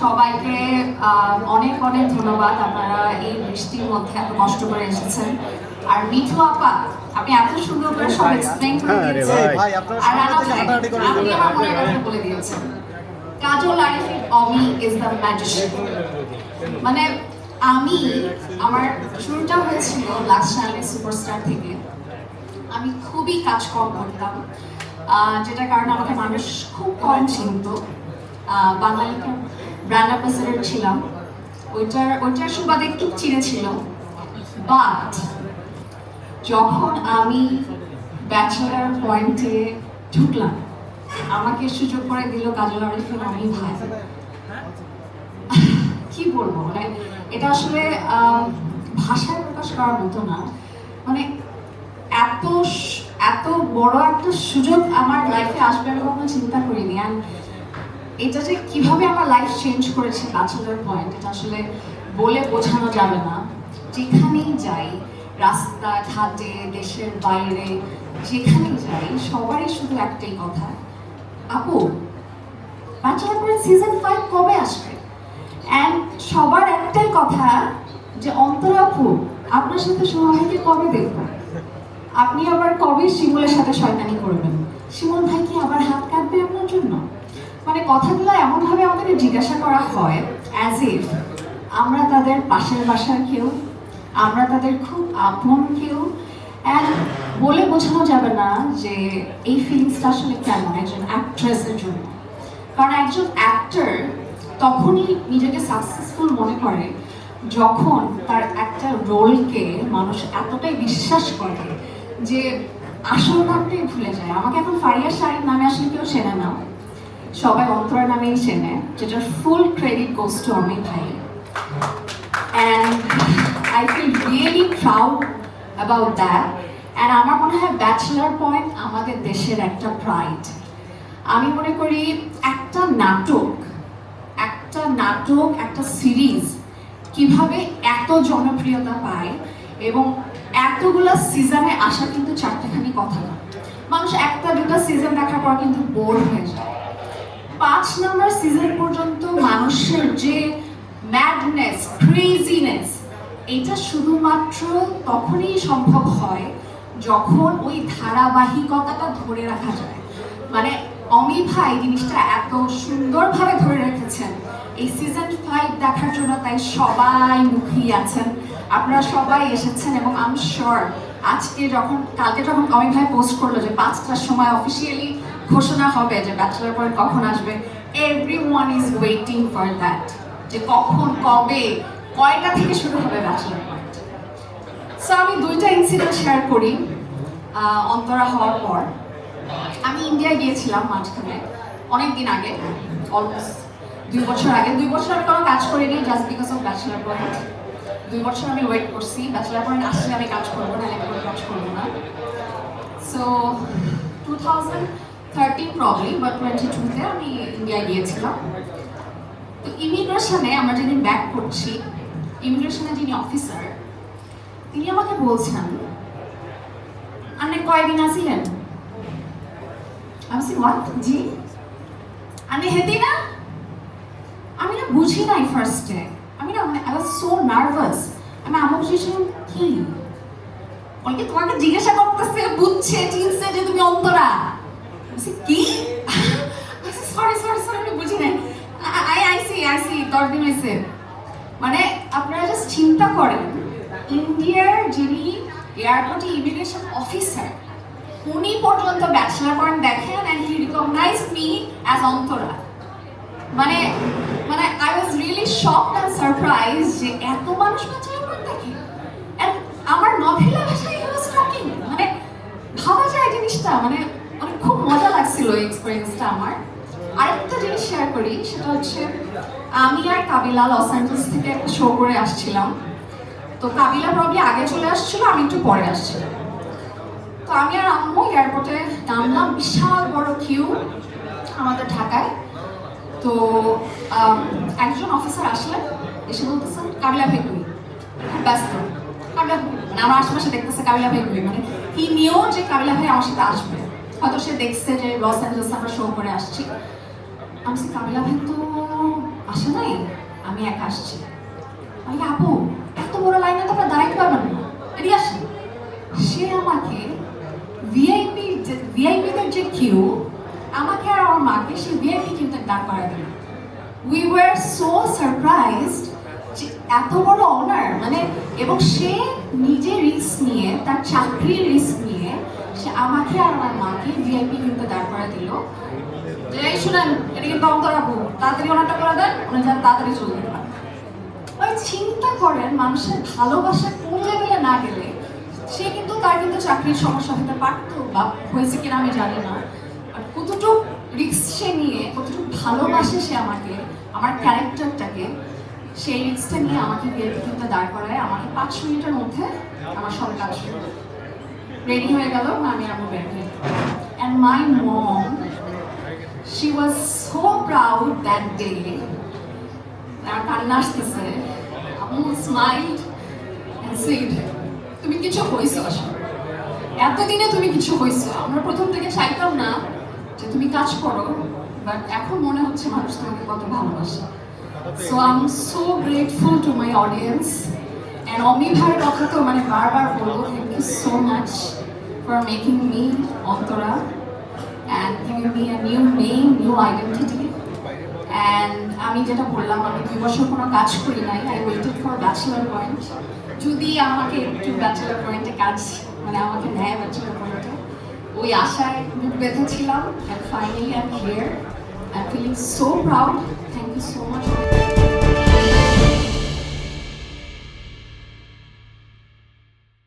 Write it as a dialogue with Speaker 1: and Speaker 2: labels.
Speaker 1: সবাইকে অনেক অনেক ধন্যবাদ আপনারা এই বৃষ্টির মধ্যে এত কষ্ট করে এসেছেন। আর মিঠু আপা আপনি এত সুন্দর করে সব এক্সপ্লেন করে দিয়েছেন। আর রানা
Speaker 2: হাঁটাহাঁটি করে
Speaker 1: আপনি আমার মনের কথা বলে দিয়েছেন। Kajal Arifin Omi is the magician মানে আমি আমার শুরুটা হয়েছিল লাস্ট সালে সুপারস্টার থেকে। আমি খুবই কাজ কম করতাম যেটার কারণে আমাকে মানুষ খুব কম চিনত। আহ, বাঙালিকে ব্র্যান্ড অ্যাম্বাসেডার ছিলাম। ওইটার ওইটার সুবাদে একটু চিনেছিল বাট যখন আমি ব্যাচেলার পয়েন্টে ঢুকলাম, আমাকে সুযোগ করে দিল কাজল আরিফিন আমি ভাই। কি বলব? মানে এটা আসলে ভাষায় প্রকাশ করার মতো না। মানে এত এত বড় একটা সুযোগ আমার লাইফে আসবে আমি কখনো চিন্তা করিনি। অ্যান্ড এটা যে কীভাবে আমার লাইফ চেঞ্জ করেছে ব্যাচেলার পয়েন্ট এটা আসলে বলে বোঝানো যাবে না। যেখানেই যাই, রাস্তা, ঘাটে, দেশের বাইরে, যেখানেই যাই, সবারই শুধু একটাই কথা। আপু ব্যাচেলার সিজন ফাইভ কবে আসবে? অ্যান্ড সবার একটাই কথা যে অন্তরাপু আপনার সাথে সোহামিকে কবে দেখব? আপনি আবার কবে শিমুলের সাথে শয়তানি করবেন? শিমুল ভাই কি আবার হাত কাটবে আপনার জন্য? মানে কথাগুলো এমনভাবে আমাদেরকে জিজ্ঞাসা করা হয় অ্যাজ ইফ আমরা তাদের পাশের বাসার কেউ, আমরা তাদের খুব আপন কেউ বলে বোঝানো যাবে না যে এই ফিলিংসটা আসলে কেমন, একজন অ্যাক্ট্রেসের জন্য। কারণ একজন অ্যাক্টর তখনই নিজেকে সাকসেসফুল মনে করে যখন তার একটা রোলকে মানুষ এতটাই বিশ্বাস করে যে আসল নামটাই ভুলে যায়। আমাকে এখন ফারিয়া শাড়ির নামে আসলে কেউ চেনে না। সবাই অন্তরা নামেই চেনে, যেটার full credit goes to Amit ভাই। And I feel really proud about that and আমার মনে হয় ব্যাচেলার পয়েন্ট আমাদের দেশের একটা প্রাইড আমি মনে করি একটা নাটক একটা নাটক, একটা সিরিজ কীভাবে এত জনপ্রিয়তা পায় এবং এতগুলো সিজনে আসা কিন্তু চারটেখানি কথা না মানুষ একটা দুটা সিজন দেখার পর কিন্তু বোর হয়ে যায়। পাঁচ নম্বর সিজন পর্যন্ত মানুষের যে ম্যাডনেস ক্রেজিনেস এটা শুধুমাত্র তখনই সম্ভব হয় যখন ওই ধারাবাহিকতাটা ধরে রাখা যায়। মানে অমি ভাই জিনিসটা এত সুন্দরভাবে ধরে রেখেছেন। এই সিজন ফাইভ দেখার জন্য তাই সবাই মুখিয়ে আছেন। আপনারা সবাই এসেছেন এবং আমি শিওর আজকে যখন, কালকে যখন অমিত ভাই পোস্ট করল যে পাঁচটার সময় অফিসিয়ালি ঘোষণা হবে যে ব্যাচেলার পয়েন্ট কখন আসবে? Everyone is waiting for that যে কখন, কবে, কয়টা থেকে শুরু হবে ব্যাচেলার পয়েন্ট সো আমি দুইটা ইনসিডেন্ট শেয়ার করি অন্তরা হওয়ার পর। আমি ইন্ডিয়ায় গিয়েছিলাম মাঝখানে অনেক দিন আগে অলমোস্ট দুই বছর আগে। দুই বছর আমি কোনো কাজ করিনি just because of Bachelor Point দুই বছর আমি ওয়েট করছি ব্যাচেলার পয়েন্ট আসলে আমি কাজ করব না আমি কাজ করব না। সো টু থাউজেন্ড থার্টিন বা টোয়েন্টি টুতে আমি ইন্ডিয়া গিয়েছিলাম। তো ইমিগ্রেশনে আমরা ব্যাক করছি, ইমিগ্রেশনে যিনি অফিসার তিনি আমাকে বলছেন, আপনি কয়দিন আসিলেন আমি জি? আপনি হেতি না? আমি না বুঝি নাই ফার্স্টে আমি না আই সো নার্ভাস আমি আমার বুঝেছিলাম কি? বলকে তোমাকে জিজ্ঞাসা করতেছে, বুঝছে, চিনছে যে তুমি অন্তরা আমি কি? সরি সরি সরি আমি বুঝি নাই। I I see I see দশ দিন হয়েছে মানে আপনারা জাস্ট চিন্তা করেন, ইন্ডিয়ার যিনি এয়ারপোর্টে ইমিগ্রেশন অফিসার উনি পর্যন্ত ব্যাচেলার পয়েন্ট দেখেন and he recognise me as Antara মানে মানে I was really shock and surprise যে এত মানুষ ব্যাচেলার পয়েন্ট দেখে। আমার নভেলা ভাষায় হি ওয়াজ টকিং মানে ভাবা যায় জিনিসটা মানে মানে খুব মজা লাগছিল এই এক্সপিরিয়েন্সটা আমার। আরেকটা জিনিস শেয়ার করি, সেটা হচ্ছে, আমি আর কাবিলা লস অ্যাঞ্জেলস থেকে একটা শো করে আসছিলাম। তো কাবিলা প্রবলি আগে চলে আসছিল, আমি একটু পরে আসছিলাম। তো আমি আর আম্মু এয়ারপোর্টে নামলাম, বিশাল বড় কিউ আমাদের ঢাকায়। তো একজন অফিসার আসলেন, এসে বলতেছেন কাবিলা ভাই কই খুব ব্যস্ত। কাবিলা মানে আমার আশেপাশে দেখতেছে কাবিলা ভাই মানে কি নিয়েও যে কাবিলা ভাই আমার সাথে আসবে। হয়তো সে দেখছে যে লস অ্যাঞ্জেলস আমরা শো করে আসছি। আমি বলছি, কাবিলা ভাই তো আসে নাই? আমি একা আসছি। আমি আপু এত বড় লাইনে তো আপনার দাঁড়াইতে পারবেন না। এদিকে আসেন। সে আমাকে ভিআইপি ভিআইপিদের যে কিউ আমাকে আর আমার মাকে সে ভিআইপি কিউতে দাঁড় করায় দিল। উই ওয়ার সো সারপ্রাইজড যে এত বড় অনার মানে এবং সে নিজে রিস্ক নিয়ে তার চাকরির রিস্ক নিয়ে সে আমাকে আর আমার মাকে ভিআইপি কিউতে দাঁড় করা দিল। এই শুনেন, এটা কিন্তু অন্তর আপু, তাড়াতাড়ি অনারটা করে দেন, উনি যেন তাড়াতাড়ি চলে যেতে ওই চিন্তা করেন, মানুষের ভালোবাসা কোন লেভেলে না গেলে সে কিন্তু তার কিন্তু চাকরির সমস্যা হতে পারতো বা হয়েছে কিনা আমি জানি না, But কতটুক রিস্ক সে নিয়ে, কতটুকু ভালোবাসে সে আমাকে, আমার ক্যারেক্টারটাকে সেই রিক্সটা নিয়ে আমাকে বিয়ে কিন্তু দাঁড় করায়, আমাকে পাঁচ মিনিটের মধ্যে আমার সব কাজ রেডি হয়ে গেল আমি আমার বের and my mom she was so proud that day কান্না আসতেছে। আম্মু স্মাইল সুইট তুমি কিছু হয়েছো আসলে। এতদিনে তুমি কিছু হয়েছো। আমরা প্রথম থেকে চাইতাম না যে তুমি কাজ করো বাট এখন মনে হচ্ছে মানুষ তোমাকে কত ভালোবাসে। So I am so grateful to my audience and Omi ভাইয়ের কথা তো মানে বারবার বলব thank you so much for making me Antara. And giving me a new name new identity and আমি যেটা বললাম, আমি দুই বছর কোনো কাজ করি নাই। I waited for Bachelor Point যদি আমাকে একটু ব্যাচেলার পয়েন্টে কাজ মানে আমাকে নেয় ব্যাচেলার পয়েন্টে ওই আশায় মুখ বেঁধেছিলাম and finally I am here I feeling so proud thank you so much